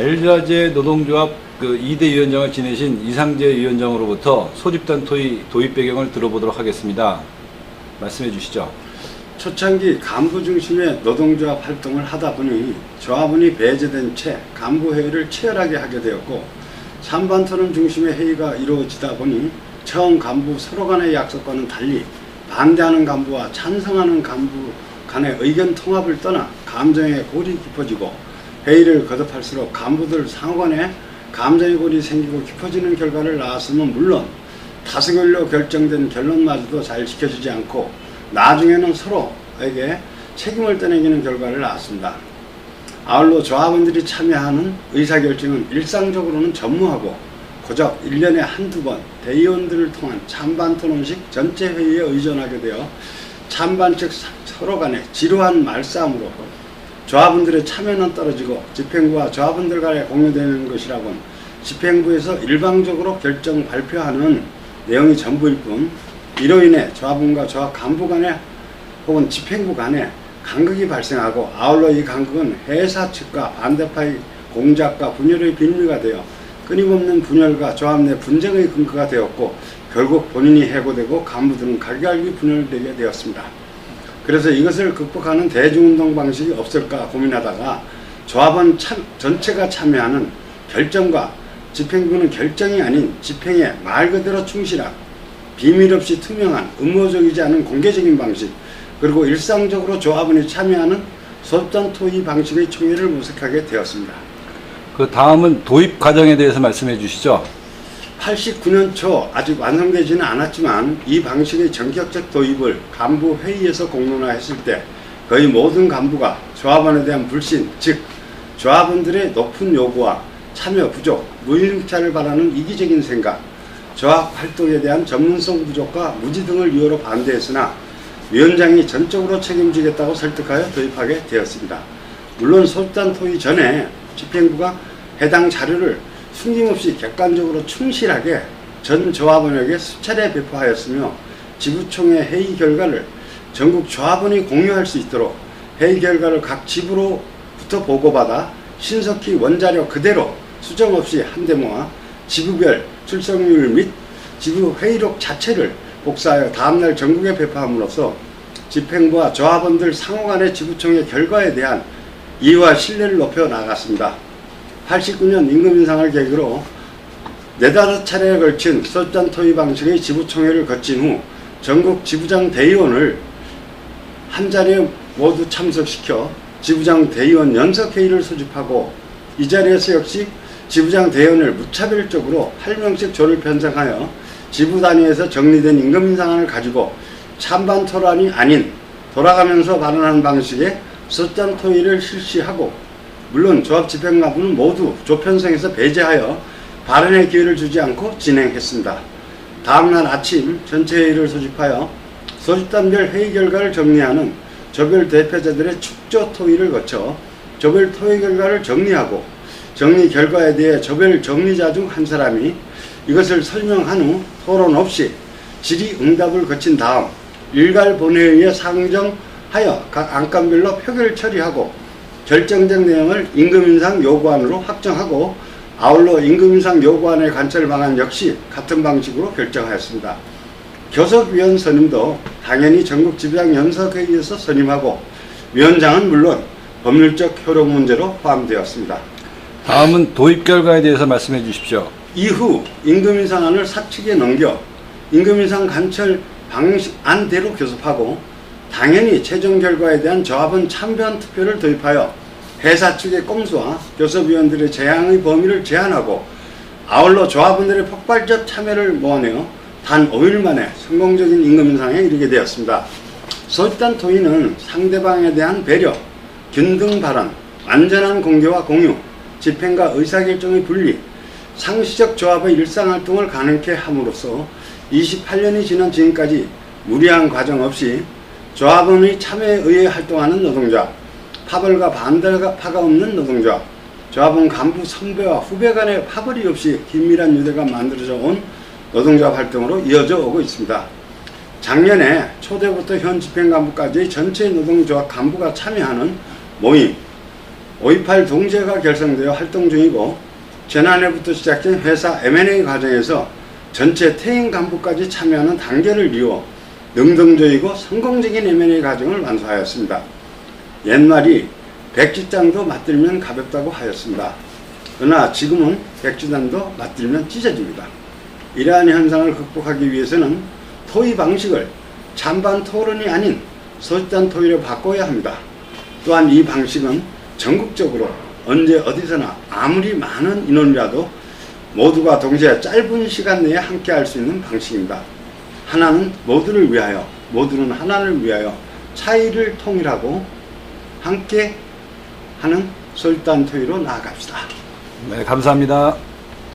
엘자제 노동조합 그 2대 위원장을 지내신 이상재 위원장으로부터 소집단 토의 도입 배경을 들어보도록 하겠습니다. 말씀해 주시죠. 초창기 간부 중심의 노동조합 활동을 하다 보니 조합원이 배제된 채 간부 회의를 치열하게 하게 되었고 찬반 토론 중심의 회의가 이루어지다 보니 처음 간부 서로 간의 약속과는 달리 반대하는 간부와 찬성하는 간부 간의 의견 통합을 떠나 감정의 골이 깊어지고 회의를 거듭할수록 간부들 상호 간에 감정의 골이 생기고 깊어지는 결과를 낳았으면 물론 다수결로 결정된 결론마저도 잘 지켜지지 않고 나중에는 서로에게 책임을 떠넘기는 결과를 낳았습니다. 아울러 조합원들이 참여하는 의사결정은 일상적으로는 전무하고 고작 1년에 한두 번 대의원들을 통한 찬반 토론식 전체 회의에 의존하게 되어 찬반 측 서로 간의 지루한 말싸움으로 조합원들의 참여는 떨어지고 집행부와 조합원들 간에 공유되는 것이라곤 집행부에서 일방적으로 결정 발표하는 내용이 전부일 뿐 이로 인해 조합원과 조합 간부 간에 혹은 집행부 간에 간극이 발생하고 아울러 이 간극은 회사 측과 반대파의 공작과 분열의 빌미가 되어 끊임없는 분열과 조합 내 분쟁의 근거가 되었고 결국 본인이 해고되고 간부들은 갈갈기 분열되게 되었습니다. 그래서 이것을 극복하는 대중운동 방식이 없을까 고민하다가 조합원 참, 전체가 참여하는 결정과 집행부는 결정이 아닌 집행에 말 그대로 충실한 비밀 없이 투명한 음모적이지 않은 공개적인 방식 그리고 일상적으로 조합원이 참여하는 소단 토의 방식의 총회를 모색하게 되었습니다. 그 다음은 도입 과정에 대해서 말씀해 주시죠. 89년 초 아직 완성되지는 않았지만 이 방식의 전격적 도입을 간부 회의에서 공론화했을 때 거의 모든 간부가 조합원에 대한 불신, 즉 조합원들의 높은 요구와 참여 부족, 무임차를 바라는 이기적인 생각, 조합 활동에 대한 전문성 부족과 무지 등을 이유로 반대했으나 위원장이 전적으로 책임지겠다고 설득하여 도입하게 되었습니다. 물론 소집단 토의 전에 집행부가 해당 자료를 숨김없이 객관적으로 충실하게 전 조합원에게 수차례 배포하였으며 지부총회 회의 결과를 전국 조합원이 공유할 수 있도록 회의 결과를 각 지부로부터 보고받아 신속히 원자료 그대로 수정 없이 한데 모아 지부별 출석률 및 지부 회의록 자체를 복사하여 다음날 전국에 배포함으로써 집행부와 조합원들 상호 간의 지부총회 결과에 대한 이해와 신뢰를 높여 나갔습니다. 89년 임금 인상을 계기로 네다섯 차례에 걸친 소집단 토의 방식의 지부총회를 거친 후 전국 지부장 대의원을 한 자리에 모두 참석시켜 지부장 대의원 연석회의를 소집하고 이 자리에서 역시 지부장 대의원을 무차별적으로 8명씩 조를 편성하여 지부 단위에서 정리된 임금 인상안을 가지고 찬반 토론이 아닌 돌아가면서 발언하는 방식의 소집단 토의를 실시하고 물론 조합 집행가부는 모두 조편성에서 배제하여 발언의 기회를 주지 않고 진행했습니다. 다음날 아침 전체 회의를 소집하여 소집단별 회의 결과를 정리하는 조별 대표자들의 축조 토의를 거쳐 조별 토의 결과를 정리하고 정리 결과에 대해 조별 정리자 중 한 사람이 이것을 설명한 후 토론 없이 질의응답을 거친 다음 일괄 본회의에 상정하여 각 안건별로 표결 처리하고 결정된 내용을 임금인상 요구안으로 확정하고 아울러 임금인상 요구안의 관철 방안 역시 같은 방식으로 결정하였습니다. 교섭위원 선임도 당연히 전국 지부장 연석회의에서 선임하고 위원장은 물론 법률적 효력 문제로 포함되었습니다. 다음은 도입 결과에 대해서 말씀해 주십시오. 이후 임금 인상안을 사측에 넘겨 임금 인상 관철 방식 안대로 교섭하고 당연히 최종 결과에 대한 조합원 참여한 투표를 도입하여 회사 측의 꼼수와 교섭위원들의 재앙의 범위를 제한하고 아울러 조합원들의 폭발적 참여를 모아내어 단 5일 만에 성공적인 임금 인상에 이르게 되었습니다. 소집단 토의는 상대방에 대한 배려, 균등 발언, 완전한 공개와 공유, 집행과 의사결정의 분리, 상시적 조합의 일상활동을 가능케 함으로써 28년이 지난 지금까지 무리한 과정 없이 조합원의 참여에 의해 활동하는 노동자, 파벌과 반대파가 없는 노동자, 조합원 간부 선배와 후배 간의 파벌이 없이 긴밀한 유대가 만들어져 온 노동조합 활동으로 이어져 오고 있습니다. 작년에 초대부터 현 집행간부까지의 전체 노동조합 간부가 참여하는 모임, 5.28 동제가 결성되어 활동 중이고 지난해부터 시작된 회사 M&A 과정에서 전체 퇴임 간부까지 참여하는 단계를 이루어 능동적이고 성공적인 M&A 과정을 완수하였습니다. 옛말이 백지장도 맞들면 가볍다고 하였습니다. 그러나 지금은 백지장도 맞들면 찢어집니다. 이러한 현상을 극복하기 위해서는 토의 방식을 찬반 토론이 아닌 소집단 토의로 바꿔야 합니다. 또한 이 방식은 전국적으로 언제 어디서나 아무리 많은 인원이라도 모두가 동시에 짧은 시간 내에 함께 할 수 있는 방식입니다. 하나는 모두를 위하여, 모두는 하나를 위하여 차이를 통일하고 함께 하는 솔단 토의로 나아갑시다. 네, 감사합니다.